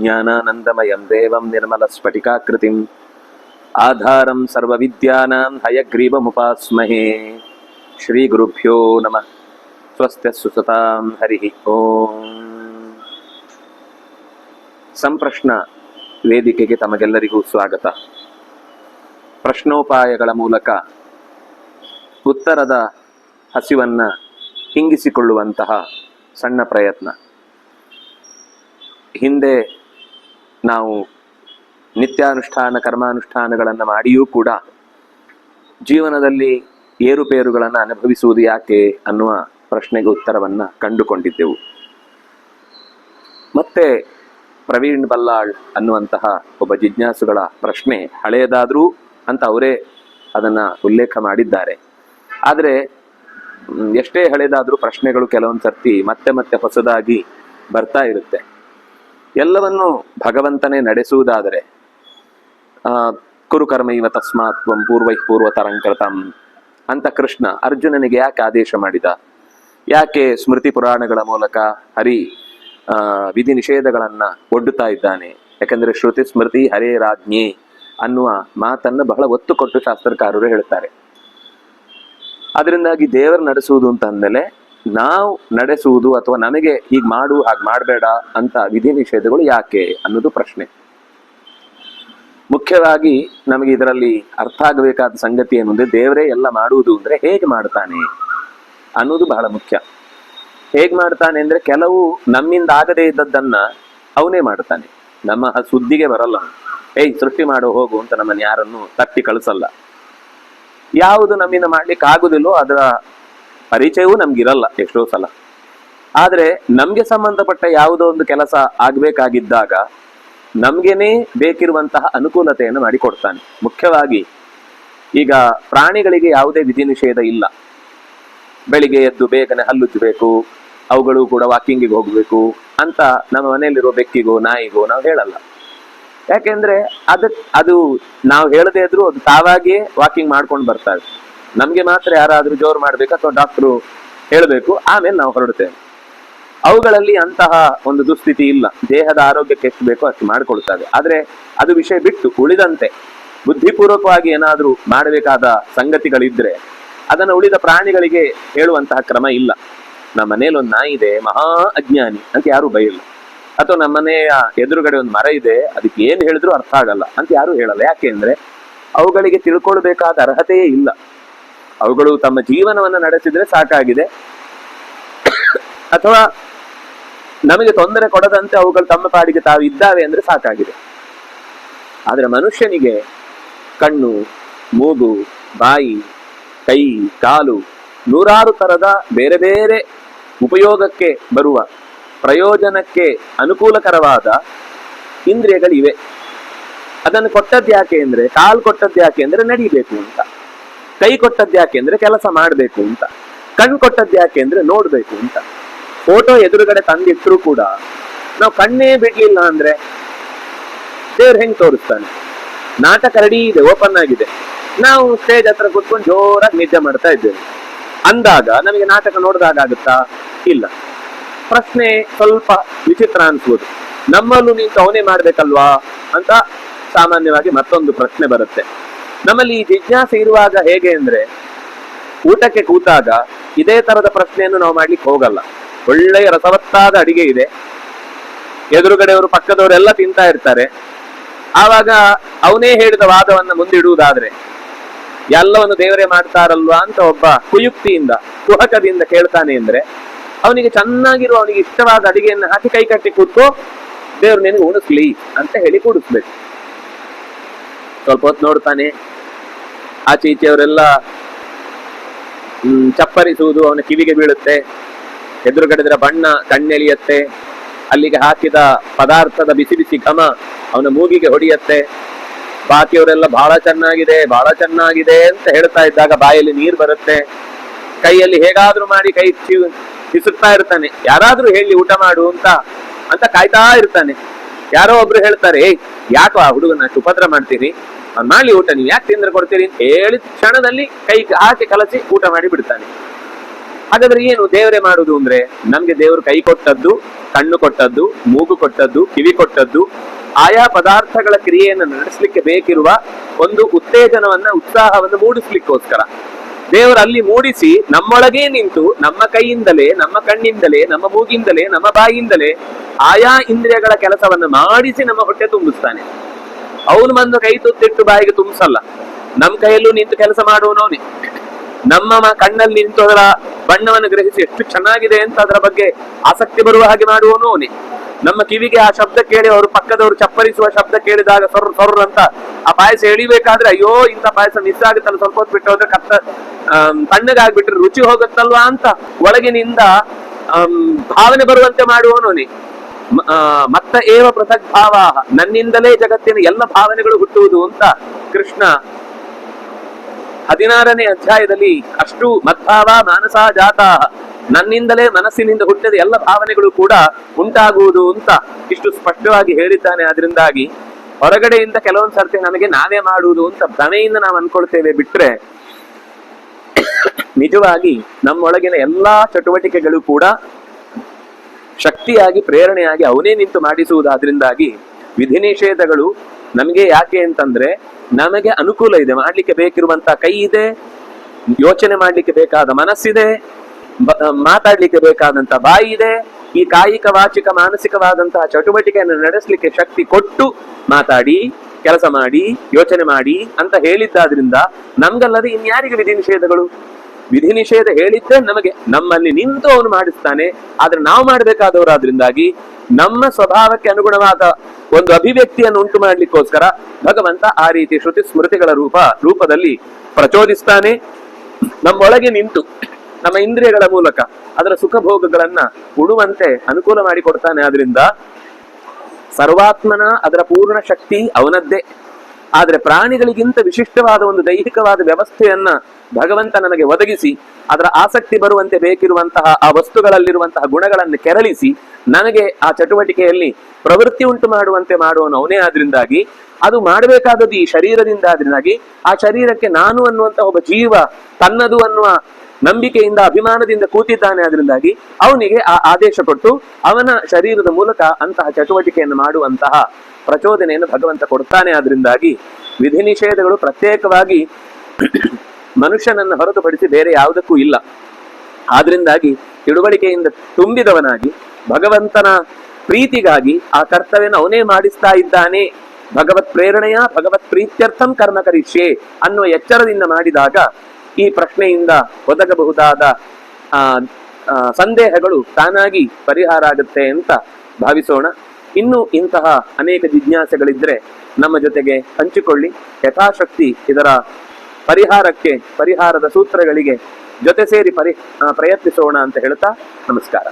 ಜ್ಞಾನಾನಂದಮಯಂ ದೇವಂ ನಿರ್ಮಲ ಸ್ಫಟಿಕಾಕೃತಿಂ ಆಧಾರಂ ಸರ್ವವಿದ್ಯಾನಾಂ ಹಯಗ್ರೀವಮುಪಾಸ್ಮಹೇ ಶ್ರೀ ಗುರುಭ್ಯೋ ನಮಃ ಸ್ವಸ್ತ್ಯ ಸುಸತಾಂ ಹರಿ ಓಂ ಸಂಪ್ರಶ್ನ ವೇದಿಕೆಗೆ ತಮಗೆಲ್ಲರಿಗೂ ಸ್ವಾಗತ ಪ್ರಶ್ನೋಪಾಯಗಳ ಮೂಲಕ ಉತ್ತರದ ಹಸಿವನ್ನು ಹಿಂಗಿಸಿಕೊಳ್ಳುವಂತಹ ಸಣ್ಣ ಪ್ರಯತ್ನ. ಹಿಂದೆ ನಾವು ನಿತ್ಯಾನುಷ್ಠಾನ, ಕರ್ಮಾನುಷ್ಠಾನಗಳನ್ನು ಮಾಡಿಯೂ ಕೂಡ ಜೀವನದಲ್ಲಿ ಏರುಪೇರುಗಳನ್ನು ಅನುಭವಿಸುವುದು ಯಾಕೆ ಅನ್ನುವ ಪ್ರಶ್ನೆಗೆ ಉತ್ತರವನ್ನು ಕಂಡುಕೊಂಡಿದ್ದೆವು. ಮತ್ತೆ ಪ್ರವೀಣ್ ಬಲ್ಲಾಳ್ ಅನ್ನುವಂತಹ ಒಬ್ಬ ಜಿಜ್ಞಾಸುಗಳ ಪ್ರಶ್ನೆ ಹಳೆಯದಾದರೂ ಅಂತ ಅವರೇ ಅದನ್ನು ಉಲ್ಲೇಖ ಮಾಡಿದ್ದಾರೆ. ಆದರೆ ಎಷ್ಟೇ ಹಳೆಯದಾದರೂ ಪ್ರಶ್ನೆಗಳು ಕೆಲವೊಂದು ಸರ್ತಿ ಮತ್ತೆ ಮತ್ತೆ ಹೊಸದಾಗಿ ಬರ್ತಾ ಇರುತ್ತೆ. ಎಲ್ಲವನ್ನು ಭಗವಂತನೇ ನಡೆಸುವುದಾದರೆ ಆ, ಕುರುಕರ್ಮ ಇವ ತಸ್ಮಾತ್ ತರಂಕೃತಂ ಪೂರ್ವೈ ಪೂರ್ವತರಂಕೃತಂ ಅಂತ ಕೃಷ್ಣ ಅರ್ಜುನನಿಗೆ ಯಾಕೆ ಆದೇಶ ಮಾಡಿದ? ಯಾಕೆ ಸ್ಮೃತಿ ಪುರಾಣಗಳ ಮೂಲಕ ಹರಿ ವಿಧಿ ನಿಷೇಧಗಳನ್ನ ಒಡ್ಡುತ್ತಾ ಇದ್ದಾನೆ? ಯಾಕಂದ್ರೆ ಶ್ರುತಿ ಸ್ಮೃತಿ ಹರೇ ರಾಜ್ಞೆ ಅನ್ನುವ ಮಾತನ್ನು ಬಹಳ ಒತ್ತು ಕೊಟ್ಟು ಶಾಸ್ತ್ರಕಾರರು ಹೇಳುತ್ತಾರೆ ಅದರಿಂದಾಗಿ ದೇವರು ನಡೆಸುವುದು ಅಂತ ಅಂದಮೇಲೆ ನಾವು ನಡೆಸುವುದು ಅಥವಾ ನಮಗೆ ಹೀಗೆ ಮಾಡು, ಹಾಗೆ ಮಾಡಬೇಡ ಅಂತ ವಿಧಿ ನಿಷೇಧಗಳು ಯಾಕೆ ಅನ್ನೋದು ಪ್ರಶ್ನೆ. ಮುಖ್ಯವಾಗಿ ನಮಗೆ ಇದರಲ್ಲಿ ಅರ್ಥ ಆಗಬೇಕಾದ ಸಂಗತಿ ಏನು ದೇವರೇ ಎಲ್ಲ ಮಾಡುವುದು ಅಂದ್ರೆ ಹೇಗೆ ಮಾಡ್ತಾನೆ ಅನ್ನೋದು ಬಹಳ ಮುಖ್ಯ. ಹೇಗೆ ಮಾಡ್ತಾನೆ ಅಂದ್ರೆ ಕೆಲವು ನಮ್ಮಿಂದ ಆಗದೇ ಇದ್ದದ್ದನ್ನ ಅವನೇ ಮಾಡ್ತಾನೆ. ನಮ್ಮ ಸುದ್ದಿಗೆ ಬರಲ್ಲ. ಏಯ್, ಸೃಷ್ಟಿ ಮಾಡು, ಹೋಗು ಅಂತ ನಮ್ಮನ್ನು ಯಾರನ್ನು ತಟ್ಟಿ ಕಳಿಸಲ್ಲ. ಯಾವುದು ನಮ್ಮಿಂದ ಮಾಡ್ಲಿಕ್ಕೆ ಆಗುದಿಲ್ಲೋ ಅದರ ಪರಿಚಯವೂ ನಮ್ಗಿರಲ್ಲ ಎಷ್ಟೋ ಸಲ. ಆದ್ರೆ ನಮ್ಗೆ ಸಂಬಂಧಪಟ್ಟ ಯಾವುದೋ ಒಂದು ಕೆಲಸ ಆಗ್ಬೇಕಾಗಿದ್ದಾಗ ನಮ್ಗೇನೆ ಬೇಕಿರುವಂತಹ ಅನುಕೂಲತೆಯನ್ನು ಮಾಡಿಕೊಡ್ತಾನೆ. ಮುಖ್ಯವಾಗಿ ಈಗ ಪ್ರಾಣಿಗಳಿಗೆ ಯಾವುದೇ ವಿಧಿ ನಿಷೇಧ ಇಲ್ಲ. ಬೆಳಿಗ್ಗೆ ಎದ್ದು ಬೇಗನೆ ಹಲ್ಲುಜ್ಜಬೇಕು ಅವುಗಳು ಕೂಡ ವಾಕಿಂಗಿಗೆ ಹೋಗಬೇಕು ಅಂತ ನಮ್ಮ ಮನೆಯಲ್ಲಿರೋ ಬೆಕ್ಕಿಗೋ, ನಾಯಿಗೋ ನಾವು ಹೇಳಲ್ಲ. ಯಾಕೆಂದ್ರೆ ಅದ, ಅದು ನಾವು ಹೇಳದೇ ಇದ್ರೂ ಅದು ತಾವಾಗಿಯೇ ವಾಕಿಂಗ್ ಮಾಡ್ಕೊಂಡು ಬರ್ತಾರೆ. ನಮ್ಗೆ ಮಾತ್ರ ಯಾರಾದ್ರೂ ಜೋರು ಮಾಡ್ಬೇಕು ಅಥವಾ ಡಾಕ್ಟ್ರು ಹೇಳಬೇಕು, ಆಮೇಲೆ ನಾವು ಹೊರಡುತ್ತೇವೆ. ಅವುಗಳಲ್ಲಿ ಅಂತಹ ಒಂದು ದುಸ್ಥಿತಿ ಇಲ್ಲ. ದೇಹದ ಆರೋಗ್ಯಕ್ಕೆ ಎಷ್ಟು ಬೇಕೋ ಅಷ್ಟು ಮಾಡಿಕೊಳ್ತದೆ ಆದ್ರೆ ಅದು ವಿಷಯ ಬಿಟ್ಟು ಉಳಿದಂತೆ, ಬುದ್ಧಿಪೂರ್ವಕವಾಗಿ ಏನಾದ್ರೂ ಮಾಡಬೇಕಾದ ಸಂಗತಿಗಳಿದ್ರೆ ಅದನ್ನು ಉಳಿದ ಪ್ರಾಣಿಗಳಿಗೆ ಹೇಳುವಂತಹ ಕ್ರಮ ಇಲ್ಲ. ನಮ್ಮ ಮನೇಲಿ ಒಂದು ನಾಯಿ ಇದೆ, ಮಹಾ ಅಜ್ಞಾನಿ ಅಂತ ಯಾರು ಬೈಯಲ್ಲ ಅಥವಾ ನಮ್ಮ ಮನೆಯ ಎದುರುಗಡೆ ಒಂದು ಮರ ಇದೆ, ಅದಕ್ಕೆ ಏನ್ ಹೇಳಿದ್ರು ಅರ್ಥ ಆಗಲ್ಲ ಅಂತ ಯಾರು ಹೇಳಲ್ಲ. ಯಾಕೆ ಅಂದ್ರೆ ಅವುಗಳಿಗೆ ತಿಳ್ಕೊಳ್ಬೇಕಾದ ಅರ್ಹತೆಯೇ ಇಲ್ಲ. ಅವುಗಳು ತಮ್ಮ ಜೀವನವನ್ನ ನಡೆಸಿದ್ರೆ ಸಾಕಾಗಿದೆ. ಅಥವಾ ನಮಗೆ ತೊಂದರೆ ಕೊಡದಂತೆ ಅವುಗಳು ತಮ್ಮ ಪಾಡಿಗೆ ತಾವು ಇದ್ದಾವೆ ಅಂದ್ರೆ ಸಾಕಾಗಿದೆ. ಆದ್ರೆ ಮನುಷ್ಯನಿಗೆ ಕಣ್ಣು, ಮೂಗು, ಬಾಯಿ, ಕೈ, ಕಾಲು ನೂರಾರು ತರದ ಬೇರೆ ಬೇರೆ ಉಪಯೋಗಕ್ಕೆ ಬರುವ ಪ್ರಯೋಜನಕ್ಕೆ ಅನುಕೂಲಕರವಾದ ಇಂದ್ರಿಯಗಳಿವೆ. ಅದನ್ನು ಕೊಟ್ಟದ್ದು ಯಾಕೆ ಅಂದ್ರೆ, ಕಾಲು ಕೊಟ್ಟದ್ದು ಯಾಕೆ ಅಂದ್ರೆ ನಡಿಬೇಕು ಅಂತ. ಕೈ ಕೊಟ್ಟದ್ದು ಯಾಕೆ ಅಂದ್ರೆ ಕೆಲಸ ಮಾಡಬೇಕು ಅಂತ. ಕಣ್ಣು ಕೊಟ್ಟದ್ದು ಯಾಕೆ ಅಂದ್ರೆ ನೋಡ್ಬೇಕು ಅಂತ. ಫೋಟೋ ಎದುರುಗಡೆ ತಂದಿಟ್ರು ಕೂಡ ನಾವು ಕಣ್ಣೇ ಬಿಡ್ಲಿಲ್ಲ ಅಂದ್ರೆ ದೇವ್ರು ಹೆಂಗ್ ತೋರಿಸ್ತಾನೆ? ನಾಟಕ ರೆಡಿ ಇದೆ ಓಪನ್ ಆಗಿದೆ. ನಾವು ಸ್ಟೇಜ್ ಹತ್ರ ಕುತ್ಕೊಂಡು ಜೋರಾಗಿ ನಿದ್ದೆ ಮಾಡ್ತಾ ಇದ್ದೇವೆ. ಅಂದಾಗ ನಮಗೆ ನಾಟಕ ನೋಡಿದಾಗ ಆಗುತ್ತಾ? ಇಲ್ಲ. ಪ್ರಶ್ನೆ ಸ್ವಲ್ಪ ವಿಚಿತ್ರ ಅನ್ಸ್ಬೋದು. ನಮ್ಮಲ್ಲೂ ನಿಂತು ಅವನೇ ಮಾಡ್ಬೇಕಲ್ವಾ? ಅಂತ ಸಾಮಾನ್ಯವಾಗಿ ಮತ್ತೊಂದು ಪ್ರಶ್ನೆ ಬರುತ್ತೆ. ನಮ್ಮಲ್ಲಿ ಈ ಜಿಜ್ಞಾಸೆ ಇರುವಾಗ ಹೇಗೆ ಅಂದ್ರೆ, ಊಟಕ್ಕೆ ಕೂತಾಗ ಇದೇ ತರದ ಪ್ರಶ್ನೆಯನ್ನು ನಾವು ಮಾಡ್ಲಿಕ್ಕೆ ಹೋಗಲ್ಲ. ಒಳ್ಳೆಯ ರಸವತ್ತಾದ ಅಡಿಗೆ ಇದೆ. ಎದುರುಗಡೆಯವರು ಪಕ್ಕದವರೆಲ್ಲ ತಿಂತಾ ಇರ್ತಾರೆ. ಆವಾಗ ಅವನೇ ಹೇಳಿದ ವಾದವನ್ನ ಮುಂದಿಡುವುದಾದ್ರೆ, ಎಲ್ಲವನ್ನು ದೇವರೇ ಮಾಡ್ತಾರಲ್ವಾ ಅಂತ ಒಬ್ಬ ಕುಯುಕ್ತಿಯಿಂದ, ಕುಹಕದಿಂದ ಕೇಳ್ತಾನೆ ಅಂದ್ರೆ, ಅವನಿಗೆ ಚೆನ್ನಾಗಿರುವ ಅವನಿಗೆ ಇಷ್ಟವಾದ ಅಡಿಗೆಯನ್ನು ಹಾಕಿ ಕೈ ಕಟ್ಟಿ ಕೂತು ದೇವ್ರು ನಿನಗೆ ಉಣಿಸ್ಲಿ ಅಂತ ಹೇಳಿ ಕೂಡಿಸ್ಬೇಕು. ಸ್ವಲ್ಪ ಹೊತ್ತು ನೋಡ್ತಾನೆ. ಆಚೆ ಈಚೆಯವರೆಲ್ಲ ಚಪ್ಪರಿಸುವುದು, ಅವನ ಕಿವಿಗೆ ಬೀಳುತ್ತೆ. ಎದುರುಗಡೆದರ ಬಣ್ಣ ಕಣ್ಣೆಳಿಯತ್ತೆ. ಅಲ್ಲಿಗೆ ಹಾಕಿದ ಪದಾರ್ಥದ ಬಿಸಿ ಬಿಸಿ ಘಮ ಅವನ ಮೂಗಿಗೆ ಹೊಡೆಯತ್ತೆ. ಬಾಕಿಯವರೆಲ್ಲ ಬಹಳ ಚೆನ್ನಾಗಿದೆ ಬಹಳ ಚೆನ್ನಾಗಿದೆ ಅಂತ ಹೇಳ್ತಾ ಇದ್ದಾಗ ಬಾಯಲ್ಲಿ ನೀರು ಬರುತ್ತೆ. ಕೈಯಲ್ಲಿ ಹೇಗಾದ್ರೂ ಮಾಡಿ ಕೈ ಚಿ- ಹಿಸುಕ್ತಾ ಇರ್ತಾನೆ. ಯಾರಾದ್ರೂ ಹೇಳಿ ಊಟ ಮಾಡು ಅಂತ ಅಂತ ಕಾಯ್ತಾ ಇರ್ತಾನೆ. ಯಾರೋ ಒಬ್ರು ಹೇಳ್ತಾರೆ, ಏಯ್ ಯಾಕೋ ಆ ಹುಡುಗನ ಸುಪತ್ರ ಮಾಡ್ತೀರಿ ಮಾಡಿ ಮಾಡ್ಲಿ ಊಟ ನೀವು ಯಾಕೆ ತಿಂದ್ರೆ ಕೊಡ್ತೀರಿ? ಅಂತ ಹೇಳಿದ ಕ್ಷಣದಲ್ಲಿ ಕೈ ಹಾಕಿ ಕಲಸಿ ಊಟ ಮಾಡಿ ಬಿಡ್ತಾನೆ. ಹಾಗಾದ್ರೆ ಏನು ದೇವರೇ ಮಾಡುದು ಅಂದ್ರೆ? ನಮ್ಗೆ ದೇವರು ಕೈ ಕೊಟ್ಟದ್ದು, ಕಣ್ಣು ಕೊಟ್ಟದ್ದು, ಮೂಗು ಕೊಟ್ಟದ್ದು, ಕಿವಿ ಕೊಟ್ಟದ್ದು, ಆಯಾ ಪದಾರ್ಥಗಳ ಕ್ರಿಯೆಯನ್ನು ನಡೆಸಲಿಕ್ಕೆ ಬೇಕಿರುವ ಒಂದು ಉತ್ತೇಜನವನ್ನ, ಉತ್ಸಾಹವನ್ನು ಮೂಡಿಸ್ಲಿಕ್ಕೋಸ್ಕರ. ದೇವರು ಅಲ್ಲಿ ಮೂಡಿಸಿ ನಮ್ಮೊಳಗೇ ನಿಂತು ನಮ್ಮ ಕೈಯಿಂದಲೇ, ನಮ್ಮ ಕಣ್ಣಿಂದಲೇ, ನಮ್ಮ ಮೂಗಿಂದಲೇ, ನಮ್ಮ ಬಾಯಿಂದಲೇ ಆಯಾ ಇಂದ್ರಿಯಗಳ ಕೆಲಸವನ್ನು ಮಾಡಿಸಿ ನಮ್ಮ ಹೊಟ್ಟೆ ತುಂಬಿಸ್ತಾನೆ. ಅವನು ಬಂದು ಕೈ ತುತ್ತಿಟ್ಟು ಬಾಯಿಗೆ ತುಂಬಿಸಲ್ಲ. ನಮ್ಮ ಕೈಯಲ್ಲೂ ನಿಂತು ಕೆಲಸ ಮಾಡುವನೋನೆ ನಮ್ಮ ಕಣ್ಣಲ್ಲಿ ನಿಂತು ಅದರ ಬಣ್ಣವನ್ನು ಗ್ರಹಿಸಿ ಎಷ್ಟು ಚೆನ್ನಾಗಿದೆ ಅಂತ ಅದರ ಬಗ್ಗೆ ಆಸಕ್ತಿ ಬರುವ ಹಾಗೆ ಮಾಡುವನು ನಮ್ಮ ಕಿವಿಗೆ ಆ ಶಬ್ದ ಕೇಳಿ ಅವರು ಪಕ್ಕದವರು ಚಪ್ಪರಿಸುವ ಶಬ್ದ ಕೇಳಿದಾಗ ಸೊರ್ ಸೊರ್ ಅಂತ ಆ ಪಾಯಸ ಎಳಿಬೇಕಾದ್ರೆ ಅಯ್ಯೋ ಇಂಥ ಪಾಯಸ ಮಿಸ್ ಆಗುತ್ತಲ್ಲ ಸ್ವಲ್ಪ ಹೊತ್ತು ಬಿಟ್ಟು ಹೋದ್ರೆ ಕತ್ತ ತಣ್ಣಗಾಗ್ಬಿಟ್ರೆ ರುಚಿ ಹೋಗುತ್ತಲ್ವಾ ಅಂತ ಒಳಗಿನಿಂದ ಭಾವನೆ ಬರುವಂತೆ ಮಾಡುವವನೇ ಮ- ಆ, ಮತ್ತ ಏವ ಪೃಥಕ್ ಭಾವ ನನ್ನಿಂದಲೇ ಜಗತ್ತಿನ ಎಲ್ಲ ಭಾವನೆಗಳು ಹುಟ್ಟುವುದು ಅಂತ ಕೃಷ್ಣ ಹದಿನಾರನೇ ಅಧ್ಯಾಯದಲ್ಲಿ ಅಷ್ಟು ಮದ್ಭಾವ ಮಾನಸ ಜಾತ ನನ್ನಿಂದಲೇ ಮನಸ್ಸಿನಿಂದ ಹುಟ್ಟಿದ ಎಲ್ಲ ಭಾವನೆಗಳು ಕೂಡ ಉಂಟಾಗುವುದು ಅಂತ ಇಷ್ಟು ಸ್ಪಷ್ಟವಾಗಿ ಹೇಳಿದ್ದಾನೆ. ಅದರಿಂದಾಗಿ ಹೊರಗಡೆಯಿಂದ ಕೆಲವೊಂದ್ ಸರ್ತಿ ನನಗೆ ನಾವೇ ಮಾಡುವುದು ಅಂತ ಭ್ರಮೆಯಿಂದ ನಾವು ಅನ್ಕೊಳ್ತೇವೆ ಬಿಟ್ರೆ ನಿಜವಾಗಿ ನಮ್ಮೊಳಗಿನ ಎಲ್ಲಾ ಚಟುವಟಿಕೆಗಳು ಕೂಡ ಶಕ್ತಿಯಾಗಿ, ಪ್ರೇರಣೆಯಾಗಿ ಅವನೇ ನಿಂತು ಮಾಡಿಸುವುದಾದ್ರಿಂದಾಗಿ ವಿಧಿ ನಿಷೇಧಗಳು ನಮಗೆ ಯಾಕೆ ಅಂತಂದ್ರೆ ನಮಗೆ ಅನುಕೂಲ ಇದೆ. ಮಾಡ್ಲಿಕ್ಕೆ ಬೇಕಿರುವಂತ ಕೈ ಇದೆ, ಯೋಚನೆ ಮಾಡ್ಲಿಕ್ಕೆ ಬೇಕಾದ ಮನಸ್ಸಿದೆ ಮಾತಾಡ್ಲಿಕ್ಕೆ ಬೇಕಾದಂತ ಬಾಯಿ ಇದೆ, ಈ ಕಾಯಿಕ, ವಾಚಿಕ ಮಾನಸಿಕವಾದಂತಹ ಚಟುವಟಿಕೆಯನ್ನು ನಡೆಸಲಿಕ್ಕೆ ಶಕ್ತಿ ಕೊಟ್ಟು ಮಾತಾಡಿ, ಕೆಲಸ ಮಾಡಿ, ಯೋಚನೆ ಮಾಡಿ ಅಂತ ಹೇಳಿದ್ದಾದ್ರಿಂದ ನಮ್ಗಲ್ಲದೆ ಇನ್ಯಾರಿಗೆ ವಿಧಿ ನಿಷೇಧಗಳು? ವಿಧಿ ನಿಷೇಧ ಹೇಳಿದ್ದೆ ನಮಗೆ ನಮ್ಮಲ್ಲಿ ನಿಂತು ಅವನು ಮಾಡಿಸ್ತಾನೆ, ಆದ್ರೆ ನಾವು ಮಾಡಬೇಕಾದವರಾದ್ರಿಂದಾಗಿ ನಮ್ಮ ಸ್ವಭಾವಕ್ಕೆ ಅನುಗುಣವಾದ ಒಂದು ಅಭಿವ್ಯಕ್ತಿಯನ್ನು ಉಂಟು ಮಾಡ್ಲಿಕ್ಕೋಸ್ಕರ ಭಗವಂತ ಆ ರೀತಿ ಶ್ರುತಿ ಸ್ಮೃತಿಗಳ ರೂಪ, ರೂಪದಲ್ಲಿ ಪ್ರಚೋದಿಸ್ತಾನೆ. ನಮ್ಮೊಳಗೆ ನಿಂತು, ನಮ್ಮ ಇಂದ್ರಿಯಗಳ ಮೂಲಕ ಅದರ ಸುಖ ಭೋಗಗಳನ್ನ ಉಡುವಂತೆ ಅನುಕೂಲ ಮಾಡಿಕೊಡ್ತಾನೆ. ಆದ್ರಿಂದ ಸರ್ವಾತ್ಮನ ಅದರ ಪೂರ್ಣ ಶಕ್ತಿ ಅವನದ್ದೇ. ಆದ್ರೆ ಪ್ರಾಣಿಗಳಿಗಿಂತ ವಿಶಿಷ್ಟವಾದ ಒಂದು ದೈಹಿಕವಾದ ವ್ಯವಸ್ಥೆಯನ್ನ ಭಗವಂತ ನನಗೆ ಒದಗಿಸಿ, ಅದರ ಆಸಕ್ತಿ ಬರುವಂತೆ ಬೇಕಿರುವಂತಹ ಆ ವಸ್ತುಗಳಲ್ಲಿರುವಂತಹ ಗುಣಗಳನ್ನು ಕೆರಳಿಸಿ, ನನಗೆ ಆ ಚಟುವಟಿಕೆಯಲ್ಲಿ ಪ್ರವೃತ್ತಿ ಉಂಟು ಮಾಡುವಂತೆ ಮಾಡುವನು ಅವನೇ ಆದ್ರಿಂದಾಗಿ, ಅದು ಮಾಡಬೇಕಾದದ್ದು ಈ ಶರೀರದಿಂದ ಆದ್ರಿಂದಾಗಿ, ಆ ಶರೀರಕ್ಕೆ ನಾನು ಅನ್ನುವಂತಹ ಒಬ್ಬ ಜೀವ ತನ್ನದು ಅನ್ನುವ ನಂಬಿಕೆಯಿಂದ, ಅಭಿಮಾನದಿಂದ ಕೂತಿದ್ದಾನೆ ಅದರಿಂದಾಗಿ ಅವನಿಗೆ ಆ ಆದೇಶ ಕೊಟ್ಟು ಅವನ ಶರೀರದ ಮೂಲಕ ಅಂತಹ ಚಟುವಟಿಕೆಯನ್ನು ಮಾಡುವಂತಹ ಪ್ರಚೋದನೆಯನ್ನು ಭಗವಂತ ಕೊಡ್ತಾನೆ ಆದ್ರಿಂದಾಗಿ ವಿಧಿ ನಿಷೇಧಗಳು ಪ್ರತ್ಯೇಕವಾಗಿ ಮನುಷ್ಯನನ್ನು ಹೊರತುಪಡಿಸಿ ಬೇರೆ ಯಾವುದಕ್ಕೂ ಇಲ್ಲ. ಆದ್ರಿಂದಾಗಿ ತಿಳುವಳಿಕೆಯಿಂದ ತುಂಬಿದವನಾಗಿ ಭಗವಂತನ ಪ್ರೀತಿಗಾಗಿ ಆ ಕರ್ತವ್ಯನ ಅವನೇ ಮಾಡಿಸ್ತಾ ಇದ್ದಾನೆ. ಭಗವತ್ ಪ್ರೇರಣೆಯ ಭಗವತ್ ಪ್ರೀತ್ಯರ್ಥಂ ಕರ್ಮ ಕರಿಷ್ಯೆ ಅನ್ನುವ ಎಚ್ಚರದಿಂದ ಮಾಡಿದಾಗ ಈ ಪ್ರಶ್ನೆಯಿಂದ ಒದಗಬಹುದಾದ, ಆ ಸಂದೇಹಗಳು ತಾನಾಗಿ ಪರಿಹಾರ ಆಗುತ್ತೆ ಅಂತ ಭಾವಿಸೋಣ. ಇನ್ನು ಇಂತಹ ಅನೇಕ ಜಿಜ್ಞಾಸೆಗಳಿದ್ರೆ ನಮ್ಮ ಜೊತೆಗೆ ಹಂಚಿಕೊಳ್ಳಿ. ಯಥಾಶಕ್ತಿ ಇದರ ಪರಿಹಾರಕ್ಕೆ, ಪರಿಹಾರದ ಸೂತ್ರಗಳಿಗೆ ಜೊತೆ ಸೇರಿ ಪರಿ ಪ್ರಯತ್ನಿಸೋಣ ಅಂತ ಹೇಳ್ತಾ ನಮಸ್ಕಾರ.